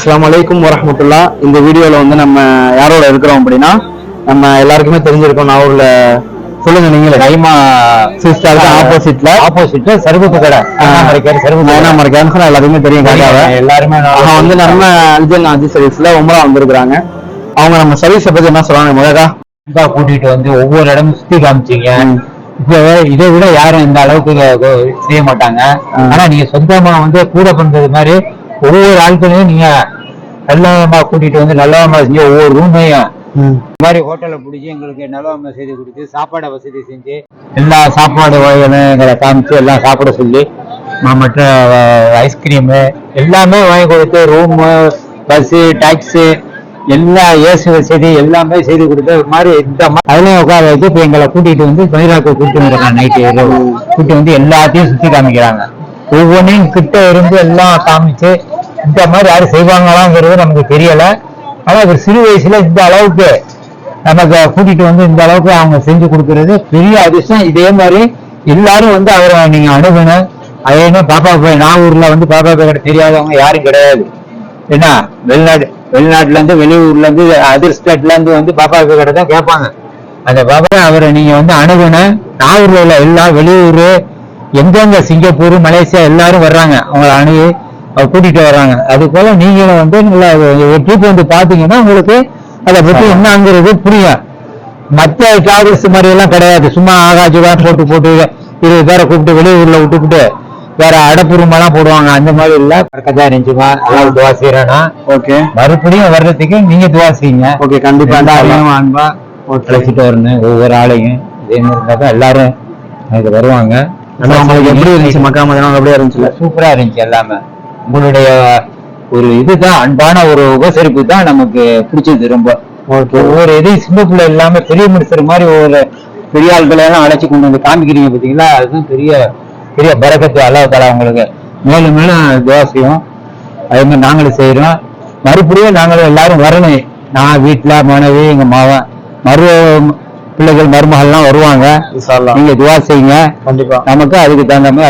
அஸ்ஸலாமு அலைக்கும் வரஹ்மத்துல்லாஹ் இந்த வீடியோல வந்து நம்ம யாரோட இருக்கிறோம் அப்படின்னா நம்ம எல்லாருக்குமே தெரிஞ்சிருக்கோம் நாகூர்ல சொல்லுங்க நீங்களே. கைமா சிஸ்டருக்கு ஆப்போசிட்ல ஆப்போசிட்ல சருகுத்து கடை. அண்ணாமலைக்கார் சருகுத்து கடை. மறைக்கான்னு சொன்னா எல்லாருக்குமே தெரியும் எல்லாருமே அவங்க வந்து நம்ம அல்ஜன் அஜி சர்வீஸ்ல உமரா வந்திருக்கிறாங்க. அவங்க நம்ம சர்வீஸை பத்தி என்ன சொல்றாங்க முதலா கூட்டிட்டு வந்து ஒவ்வொரு இடமும் சுத்தி காமிச்சீங்க. இதை விட யாரும் இந்த அளவுக்கு செய்ய மாட்டாங்க. ஆனா நீங்க சொந்தமா வந்து கூட பண்றது மாதிரி ஒவ்வொரு ஆட்களையும் நீங்க நல்லவமா கூட்டிட்டு வந்து நல்லவமா செஞ்சு ஒவ்வொரு ரூமையும் இந்த மாதிரி ஹோட்டலை பிடிச்சி எங்களுக்கு நல்லவமா செய்து கொடுத்து சாப்பாடு வசதி செஞ்சு எல்லா சாப்பாடு வகைகளை காமிச்சு எல்லாம் சாப்பிட சொல்லி மற்ற ஐஸ்கிரீமு எல்லாமே வாங்கி கொடுத்து ரூமு பஸ்ஸு டாக்ஸி எல்லா ஏசி வசதி எல்லாமே செய்து கொடுத்து ஒரு மாதிரி இந்த அதுலயும் உட்கார வச்சு இப்போ எங்களை கூட்டிட்டு வந்து மயிலாக்கு கூட்டிட்டு வந்துருக்காங்க நைட்டு இரவு. கூட்டிட்டு வந்து எல்லாத்தையும் சுத்தி காமிக்கிறாங்க. ஒவ்வொன்றையும் கிட்ட இருந்து எல்லாம் காமிச்சு இந்த மாதிரி யாரும் செய்வாங்களாங்கிறது நமக்கு தெரியல. ஆனா இவர் சிறு வயசுல இந்த அளவுக்கு நமக்கு கூட்டிட்டு வந்து இந்த அளவுக்கு அவங்க செஞ்சு கொடுக்கறது பெரிய அதிர்ஷ்டம். இதே மாதிரி எல்லாரும் வந்து அவரை நீங்க அணுகணும். அதே பாப்பா போய் நாகூர்ல வந்து பாப்பா போய் தெரியாதவங்க யாரும் கிடையாது. என்ன வெளிநாடு வெளிநாட்டுல இருந்து வெளியூர்ல இருந்து அதர் ஸ்டேட்ல இருந்து வந்து பாப்பா போய் தான் கேட்பாங்க. அந்த பாப்பா அவரை நீங்க வந்து அணுகணும். நாகூர்ல உள்ள எல்லா வெளியூர் எங்கெங்க சிங்கப்பூர் மலேசியா எல்லாரும் வர்றாங்க. அவங்கள அணுகி கூட்டிட்டு வர்றாங்க அது போல நீங்களும் வந்து நல்லா ஒரு ட்ரிப் வந்து பாத்தீங்கன்னா உங்களுக்கு அதை பத்தி என்னங்கிறது புரியும். மத்த டிராவல்ஸ் மாதிரி எல்லாம் கிடையாது. சும்மா ஆகாஜுவா போட்டு போட்டு இருபது பேரை கூப்பிட்டு வெளியூர்ல விட்டுக்கிட்டு வேற அடப்புறமெல்லாம் போடுவாங்க. அந்த மாதிரி இல்ல. கதா நெஞ்சுமா எல்லாம் துவா செய்யறேன்னா ஓகே. மறுபடியும் வர்றதுக்கு நீங்க துவா செய்யுங்க. ஓகே கண்டிப்பா. அன்பா அழைச்சிட்டு வரணும். ஒவ்வொரு ஆளையும். இதே மாதிரி எல்லாரும் அதுக்கு வருவாங்க. உங்களுக்கு எப்படி இருந்துச்சு? மக்கா மதினம் எப்படியா இருந்துச்சுல சூப்பரா இருந்துச்சு எல்லாமே. உங்களுடைய ஒரு இதுதான் அன்பான ஒரு உபசரிப்பு தான் நமக்கு பிடிச்சது ரொம்ப. ஒவ்வொரு இதையும் சின்ன பிள்ளை இல்லாம பெரிய மனுஷர் மாதிரி ஒவ்வொரு பெரிய ஆட்களை எல்லாம் அழைச்சி கொண்டு வந்து காமிக்கிறீங்க பாத்தீங்களா? அதுதான் பெரிய பெரிய பரக்கத்து அல்லாஹ் தலா உங்களுக்கு மேலும் மேலும் தோசையும் அதே மாதிரி நாங்களும் செய்யறோம் மறுபடியும் நாங்களும் எல்லாரும் வரணும். நான் வீட்டுல மனைவி எங்க மாவன் மறு பிள்ளைகள் மருமகள்லாம் வருவாங்க. இன்ஷா அல்லாஹ். நீங்க துவா செய்யுங்க. கண்டிப்பா. நமக்கு அதுக்கு தகுந்த மாதிரி